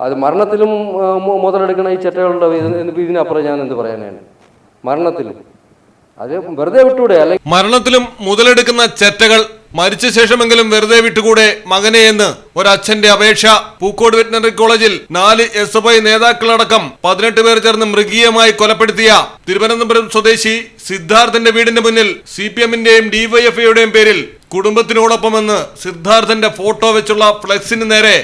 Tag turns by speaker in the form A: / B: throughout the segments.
A: അത് മരണത്തിലും മുതലെടുക്കണ ഈ ചെറ്റകളുടെ ഇത് ഇതിനപ്പുറം ഞാൻ എന്ത് പറയാനാണ്? മരണത്തിലും. അത് വെറുതെ വിട്ടൂടെ അല്ലെ?
B: മരണത്തിലും മുതലെടുക്കുന്ന ചെറ്റകൾ മരിച്ച ശേഷമെങ്കിലും വെറുതെ വിട്ടുകൂടെ മകനെ എന്ന് ഒരച്ഛന്റെ അപേക്ഷ. പൂക്കോട് വെറ്റിനറി കോളേജിൽ നാല് എസ് എഫ് ഐ നേതാക്കളടക്കം പതിനെട്ട് പേർ ചേർന്ന് മൃഗീയമായി കൊലപ്പെടുത്തിയ തിരുവനന്തപുരം സ്വദേശി സിദ്ധാർത്ഥന്റെ വീടിന്റെ മുന്നിൽ സി പി എമ്മിന്റെയും ഡിവൈഎഫ്ഐയുടെയും പേരിൽ കുടുംബത്തിനോടൊപ്പമെന്ന് സിദ്ധാർത്ഥന്റെ ഫോട്ടോ വെച്ചുള്ള ഫ്ലെക്സിന് നേരെ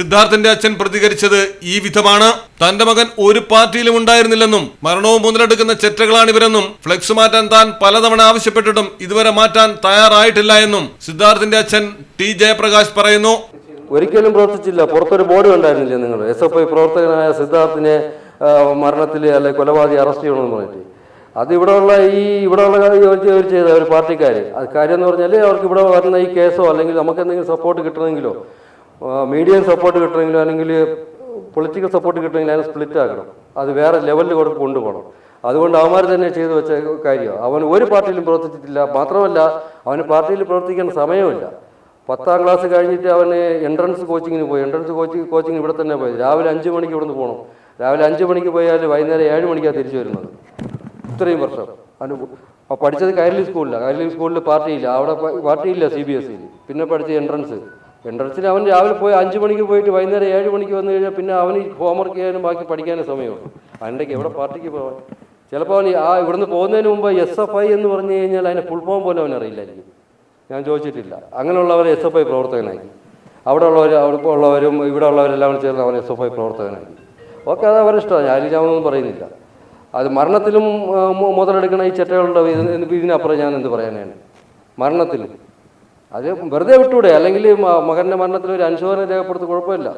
B: സിദ്ധാർത്ഥന്റെ അച്ഛൻ പ്രതികരിച്ചത് ഈ വിധമാണ്. തന്റെ മകൻ ഒരു പാർട്ടിയിലും ഉണ്ടായിരുന്നില്ലെന്നും മരണവും മുതലെടുക്കുന്ന ചെറ്റകളാണിവരെന്നും ഫ്ലെക്സ് മാറ്റാൻ താൻ പലതവണ ആവശ്യപ്പെട്ടിട്ടും ഇതുവരെ മാറ്റാൻ തയ്യാറായിട്ടില്ല എന്നും സിദ്ധാർത്ഥന്റെ അച്ഛൻ ടി ജയപ്രകാശ് പറയുന്നു.
A: ഒരിക്കലും പ്രവർത്തിച്ചില്ല. പുറത്തൊരു ബോർഡ് ഉണ്ടായിരുന്നില്ല നിങ്ങൾ? എസ് എഫ് ഐ പ്രവർത്തകനായ സിദ്ധാർത്ഥിനെ മരണത്തിൽ അല്ലെ കൊലപാതക അറസ്റ്റ് ചെയ്യണമെന്ന് പറഞ്ഞിട്ട്. അത് ഇവിടെയുള്ള ഈ ഇവിടെയുള്ള ഒരു ചെയ്ത ഒരു പാർട്ടിക്കാർ അത് കാര്യം എന്ന് പറഞ്ഞാൽ അവർക്ക് ഇവിടെ വരുന്ന ഈ കേസോ അല്ലെങ്കിൽ നമുക്ക് എന്തെങ്കിലും സപ്പോർട്ട് കിട്ടണമെങ്കിലോ മീഡിയം സപ്പോർട്ട് കിട്ടണമെങ്കിലും അല്ലെങ്കിൽ പൊളിറ്റിക്കൽ സപ്പോർട്ട് കിട്ടണമെങ്കിൽ അതിനെ സ്പ്ലിറ്റ് ആക്കണം. അത് വേറെ ലെവലിൽ കൂടെ കൊണ്ടുപോകണം. അതുകൊണ്ട് അവന്മാർ തന്നെ ചെയ്തു വെച്ച കാര്യം അവൻ ഒരു പാർട്ടിയിലും പ്രവർത്തിച്ചിട്ടില്ല. മാത്രമല്ല അവന് പാർട്ടിയിൽ പ്രവർത്തിക്കാൻ സമയമില്ല. പത്താം ക്ലാസ് കഴിഞ്ഞിട്ട് അവന് എൻട്രൻസ് കോച്ചിങ്ങിന് പോയി. എൻട്രൻസ് കോച്ചിങ് കോച്ചിങ് ഇവിടെ തന്നെ പോയി. രാവിലെ അഞ്ച് മണിക്ക് ഇവിടുന്ന് പോകണം രാവിലെ അഞ്ച് മണിക്ക് പോയാൽ വൈകുന്നേരം ഏഴ് മണിക്കാണ് തിരിച്ചു വരുന്നത്. ഇത്രയും വർഷം. അവന് പഠിച്ചത് കൈരളി സ്കൂളിലാണ് കൈരളി സ്കൂളിൽ പാർട്ടിയില്ല. അവിടെ പാർട്ടിയില്ല സി ബി എസ് സിയിൽ പിന്നെ പഠിച്ച എൻട്രൻസ് എൻട്രൻസിന് അവൻ രാവിലെ പോയി അഞ്ച് മണിക്ക് പോയിട്ട് വൈകുന്നേരം ഏഴ് മണിക്ക് വന്നു കഴിഞ്ഞാൽ പിന്നെ അവന് ഹോംവർക്ക് ചെയ്യാനും ബാക്കി പഠിക്കാനും സമയമുള്ളൂ. അതിന്റെ എവിടെ പാർട്ടിക്ക് പോകാൻ ചിലപ്പോൾ അവൻ ആ ഇവിടുന്ന് പോകുന്നതിന് മുമ്പ് എസ് എഫ് ഐ എന്ന് പറഞ്ഞു കഴിഞ്ഞാൽ അതിന്റെ ഫുൾ ഫോം പോലും അവൻ ഞാൻ ചോദിച്ചിട്ടില്ല. അങ്ങനെയുള്ളവരെ എസ് എഫ് ഐ പ്രവർത്തകനാക്കി അവിടെ ഉള്ളവർ അവിടെ ഉള്ളവരും ഇവിടെ ഉള്ളവരെല്ലാം ചേർന്ന് അവൻ എസ് എഫ് ഐ പ്രവർത്തകനാക്കി ഓക്കെ അത് അവരുടെ ഇഷ്ടമാണ്. ഞാൻ ഞാനൊന്നും പറയുന്നില്ല. അത് മരണത്തിലും മുതലെടുക്കണ ഈ ചെറ്റകളുടെ ഇത് ഇതിനപ്പുറം ഞാൻ എന്ത് പറയാനാണ്? മരണത്തിലും. അത് വെറുതെ വിട്ടൂടെ. അല്ലെങ്കിൽ മകന്റെ മരണത്തിൽ ഒരു അനുശോചനം രേഖപ്പെടുത്തി കുഴപ്പമില്ല.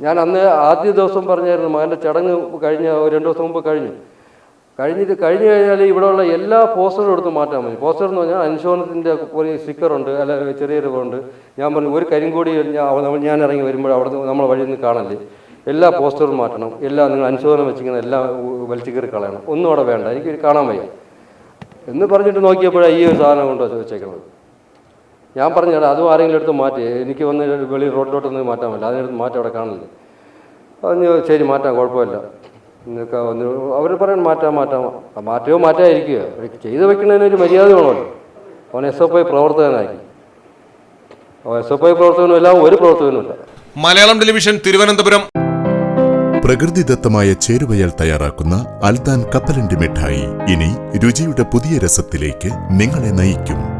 A: ഞാൻ അന്ന് ആദ്യ ദിവസം പറഞ്ഞായിരുന്നു മകന്റെ ചടങ്ങ് കഴിഞ്ഞ രണ്ട് ദിവസം മുമ്പ് കഴിഞ്ഞു. കഴിഞ്ഞിട്ട് കഴിഞ്ഞു കഴിഞ്ഞാൽ ഇവിടെയുള്ള എല്ലാ പോസ്റ്ററും എടുത്ത് മാറ്റാൻ മതി. പോസ്റ്റർ എന്ന് പറഞ്ഞാൽ അനുശോചനത്തിന്റെ ഒരു സ്റ്റിക്കറുണ്ട് അല്ല ചെറിയൊരു ഉണ്ട്. ഞാൻ പറഞ്ഞു ഒരു കരിങ്കൂടി ഞാൻ ഇറങ്ങി വരുമ്പോൾ അവിടെ നമ്മളെ വഴിയിൽ നിന്ന് കാണല്ലേ? എല്ലാ പോസ്റ്ററും മാറ്റണം. എല്ലാ നിങ്ങൾ അനുശോചനം വെച്ചിങ്ങനെ എല്ലാം വലിച്ചു കയറി കളയണം. ഒന്നും അവിടെ വേണ്ട. എനിക്ക് കാണാൻ വയ്യ. എന്ന് പറഞ്ഞിട്ട് നോക്കിയപ്പോഴാണ് ഈ ഒരു സാധനം കൊണ്ടോ വെച്ചേക്കുന്നത്. ഞാൻ പറഞ്ഞു "എടാ, അതും ആരെങ്കിലും എടുത്ത് മാറ്റി. എനിക്ക് വന്ന് വെളി റോഡിലോട്ട് ഒന്ന് മാറ്റാൻ പറ്റില്ല. അതിനെടുത്ത് മാറ്റി അവിടെ കാണില്ല പറഞ്ഞു ശരി മാറ്റാം കുഴപ്പമില്ല. നിങ്ങൾക്ക് ഒന്ന് അവർ പറയണം മാറ്റാം മാറ്റാം. ആ മാറ്റമോ മാറ്റാതിരിക്കുക ചെയ്തു വെക്കുന്നതിന് ഒരു മര്യാദ വേണമല്ലോ അവൻ എസ് എഫ് ഐ പ്രവർത്തകനാക്കി എസ് എഫ് ഐ പ്രവർത്തകനും എല്ലാം ഒരു പ്രവർത്തകനുമില്ല
B: മലയാളം ടെലിവിഷൻ തിരുവനന്തപുരം.
C: പ്രകൃതിദത്തമായ ചേരുവയാൽ തയ്യാറാക്കുന്ന അൽദാൻ കപ്പലണ്ടി മിഠായി. ഇനി രുചിയുടെ പുതിയ രസത്തിലേക്ക് നിങ്ങളെ നയിക്കും.